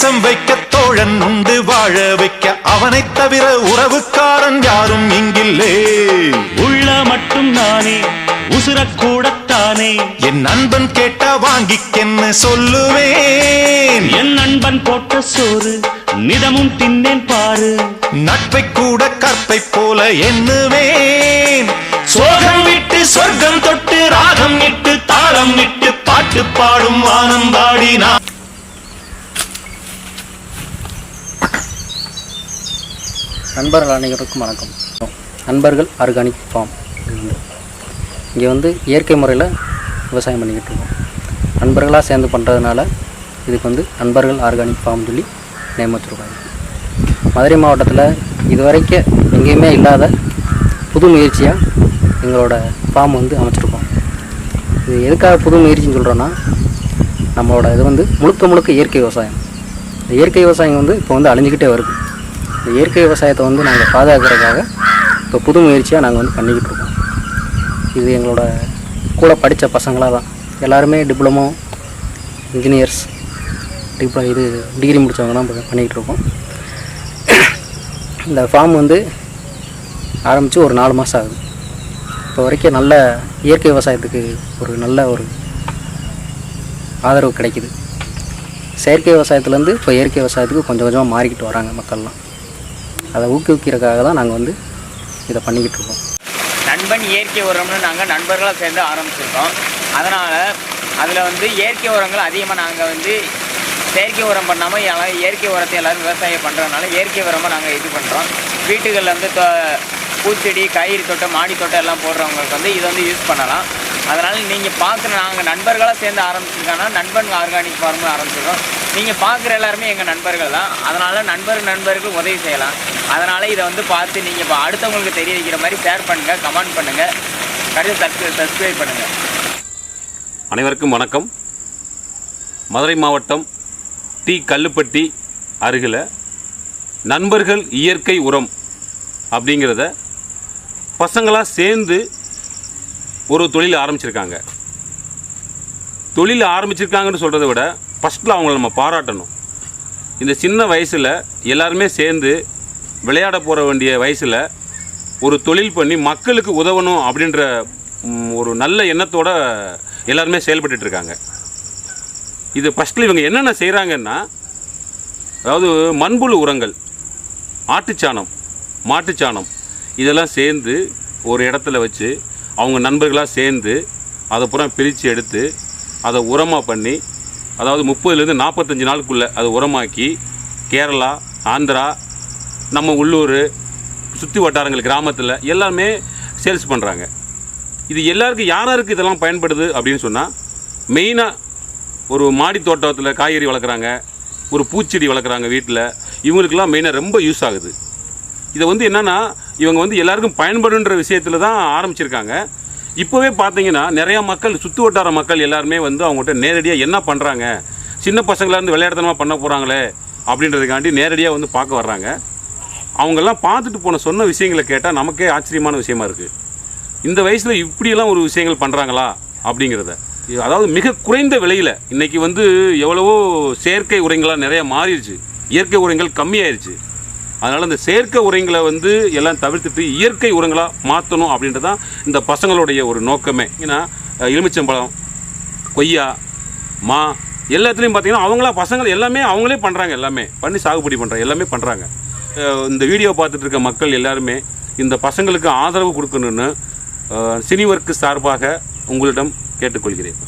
நேசம் வைக்க தோழன் உண்டு வாழ வைக்க அவனைத் தவிர உறவுக்காரன் யாரும் இங்கில்லே. உள்ள மட்டும் நானே உசுரக்கூடத்தானே என் நண்பன் கேட்டா வாங்கிக்கென்னு சொல்லுவேன். என் நண்பன் போட்ட சோறு நிதமும் தின்னேன் பாரு. நட்பை கூட கற்பை போல எண்ணுவேன். சோகம் விட்டு சொர்க்கம் தொட்டு ராகம் இட்டு தாளம் இட்டு பாட்டு பாடும் வானம் நண்பர்கள் அனைவருக்கும் வணக்கம். நண்பர்கள் ஆர்கானிக் ஃபார்ம். இங்கே வந்து இயற்கை முறையில் விவசாயம் பண்ணிக்கிட்டு இருக்கோம். நண்பர்களாக சேர்ந்து பண்ணுறதுனால இதுக்கு வந்து நண்பர்கள் ஆர்கானிக் ஃபார்ம் சொல்லி நேம் வச்சுருக்காங்க. மதுரை மாவட்டத்தில் இதுவரைக்கும் எங்கேயுமே இல்லாத புது முயற்சியாக எங்களோட ஃபார்ம் வந்து அமைச்சிருக்கோம். இது எதுக்காக புது முயற்சின்னு சொல்கிறோன்னா நம்மளோட இது வந்து முழுக்க முழுக்க இயற்கை விவசாயம். இந்த இயற்கை விவசாயம் வந்து இப்போ வந்து அழிஞ்சிக்கிட்டே வருது. இயற்கை விவசாயத்தை வந்து நாங்கள் பாதுகாக்கிறதுக்காக இப்போ புது முயற்சியாக நாங்கள் வந்து பண்ணிக்கிட்டு இருக்கோம். இது எங்களோட கூட படித்த பசங்களாக தான். எல்லாருமே டிப்ளமோ இன்ஜினியர்ஸ் டிப்ள இது டிகிரி முடித்தவங்க தான் இப்போ பண்ணிக்கிட்டு இருக்கோம். இந்த ஃபார்ம் வந்து ஆரம்பித்து ஒரு நாலு மாதம் ஆகுது. இப்போ வரைக்கும் நல்ல இயற்கை விவசாயத்துக்கு ஒரு நல்ல ஒரு ஆதரவு கிடைக்குது. செயற்கை விவசாயத்துலேருந்து இப்போ இயற்கை விவசாயத்துக்கு கொஞ்சம் கொஞ்சமாக மாறிக்கிட்டு வராங்க மக்கள்லாம். அதை ஊக்குவிக்கிறதுக்காக தான் நாங்கள் வந்து இதை பண்ணிக்கிட்டு இருக்கோம். நண்பன் இயற்கை உரம்னு நாங்கள் நண்பர்களாக சேர்ந்து ஆரம்பிச்சிருக்கோம். அதனால் அதில் வந்து இயற்கை உரங்கள் அதிகமாக நாங்கள் வந்து செயற்கை உரம் பண்ணாமல் எல்லாம் இயற்கை உரத்தை எல்லோரும் விவசாயம் பண்ணுறதுனால இயற்கை உரமாக நாங்கள் இது பண்ணுறோம் வீட்டுகளில் வந்து பூச்செடி காய்கறி தோட்டம் மாடி தோட்டம் எல்லாம் போடுறவங்களுக்கு வந்து இதை வந்து யூஸ் பண்ணலாம். அதனால் நீங்கள் பார்க்குற நாங்கள் நண்பர்களாக சேர்ந்து ஆரம்பிச்சிருக்கோன்னா நண்பன் ஆர்கானிக் ஃபார்ம் ஆரம்பிச்சிருக்கோம். நீங்கள் பார்க்குற எல்லாருமே எங்கள் நண்பர்கள் தான். அதனால் நண்பர் நண்பருக்கு உதவி செய்யலாம். அதனால் இதை வந்து பார்த்து நீங்கள் இப்போ அடுத்தவங்களுக்கு தெரிய வைக்கிற மாதிரி ஷேர் பண்ணுங்கள் கமெண்ட் பண்ணுங்கள் கடைசி சப்ஸ்கிரைப் சப்ஸ்கிரைப் பண்ணுங்கள் அனைவருக்கும் வணக்கம். மதுரை மாவட்டம் டி. கல்லுப்பட்டி அருகில் நண்பர்கள் இயற்கை உரம் அப்படிங்கிறத பசங்களாக சேர்ந்து ஒரு தொழில் ஆரம்பிச்சிருக்காங்க. தொழில் ஆரம்பிச்சிருக்காங்கன்னு சொல்கிறத விட ஃபஸ்ட்டில் அவங்கள நம்ம பாராட்டணும். இந்த சின்ன வயசில் எல்லாருமே சேர்ந்து விளையாட போகிற வேண்டிய வயசில் ஒரு தொழில் பண்ணி மக்களுக்கு உதவணும் அப்படின்ற ஒரு நல்ல எண்ணத்தோடு எல்லாருமே செயல்பட்டுட்டு இருக்காங்க. இது ஃபஸ்ட்டில் இவங்க என்னென்ன செய்கிறாங்கன்னா அதாவது மண்புழு உரங்கள் ஆட்டுச்சாணம் மாட்டுச்சாணம் இதெல்லாம் சேர்ந்து ஒரு இடத்துல வச்சு அவங்க நண்பர்களாக சேர்ந்து அதை பூரா பிரித்து எடுத்து அதை உரமாக பண்ணி அதாவது முப்பதுலேருந்து நாற்பத்தஞ்சு நாளுக்குள்ளே அதை உரமாக்கி கேரளா ஆந்திரா நம்ம உள்ளூர் சுற்றி வட்டாரங்கள் கிராமத்தில் எல்லாமே சேல்ஸ் பண்ணுறாங்க இது எல்லாருக்கும் யார் யாருக்கு இதெல்லாம் பயன்படுது அப்படின்னு சொன்னால் மெயினாக ஒரு மாடி தோட்டத்தில் காய்கறி வளர்க்குறாங்க ஒரு பூச்செடி வளர்க்குறாங்க வீட்டில் இவங்களுக்கெல்லாம் மெயினாக ரொம்ப யூஸ் ஆகுது. இதை வந்து என்னென்னா இவங்க வந்து எல்லாருக்கும் பயன்படுன்ற விஷயத்தில் தான் ஆரம்பிச்சிருக்காங்க. இப்போவே பார்த்தீங்கன்னா நிறையா மக்கள் சுற்று வட்டார மக்கள் எல்லாருமே வந்து அவங்ககிட்ட நேரடியாக என்ன பண்ணுறாங்க சின்ன பசங்களா இருந்து விளையாடுத்தனமாக பண்ண போகிறாங்களே அப்படின்றதுக்காண்டி நேரடியாக வந்து பார்க்க வர்றாங்க. அவங்கெல்லாம் பார்த்துட்டு போன சொன்ன விஷயங்களை கேட்டால் நமக்கே ஆச்சரியமான விஷயமா இருக்குது இந்த வயசில் இப்படியெல்லாம் ஒரு விஷயங்கள் பண்ணுறாங்களா அப்படிங்கிறத. அதாவது மிக குறைந்த விலையில் இன்றைக்கி வந்து எவ்வளவோ செயற்கை உரங்களாக நிறைய மாறிடுச்சு. இயற்கை உரங்கள் கம்மியாயிருச்சு. அதனால் இந்த செயற்கை உரங்களை வந்து எல்லாம் தவிர்த்துட்டு இயற்கை உரங்களாக மாற்றணும் அப்படின்றது தான் இந்த பசங்களுடைய ஒரு நோக்கமே. ஏன்னா எலுமிச்சம்பழம் கொய்யா மா எல்லாத்துலேயும் பார்த்தீங்கன்னா அவங்களா பசங்கள் எல்லாமே அவங்களே பண்ணுறாங்க எல்லாமே. பண்ணி சாகுபடி பண்ணுறாங்க எல்லாமே பண்ணுறாங்க இந்த வீடியோ பார்த்துட்டு இருக்க மக்கள் எல்லாருமே இந்த பசங்களுக்கு ஆதரவு கொடுக்கணும்னு சினிவர்க்கு சார்பாக உங்களிடம் கேட்டுக்கொள்கிறேன்.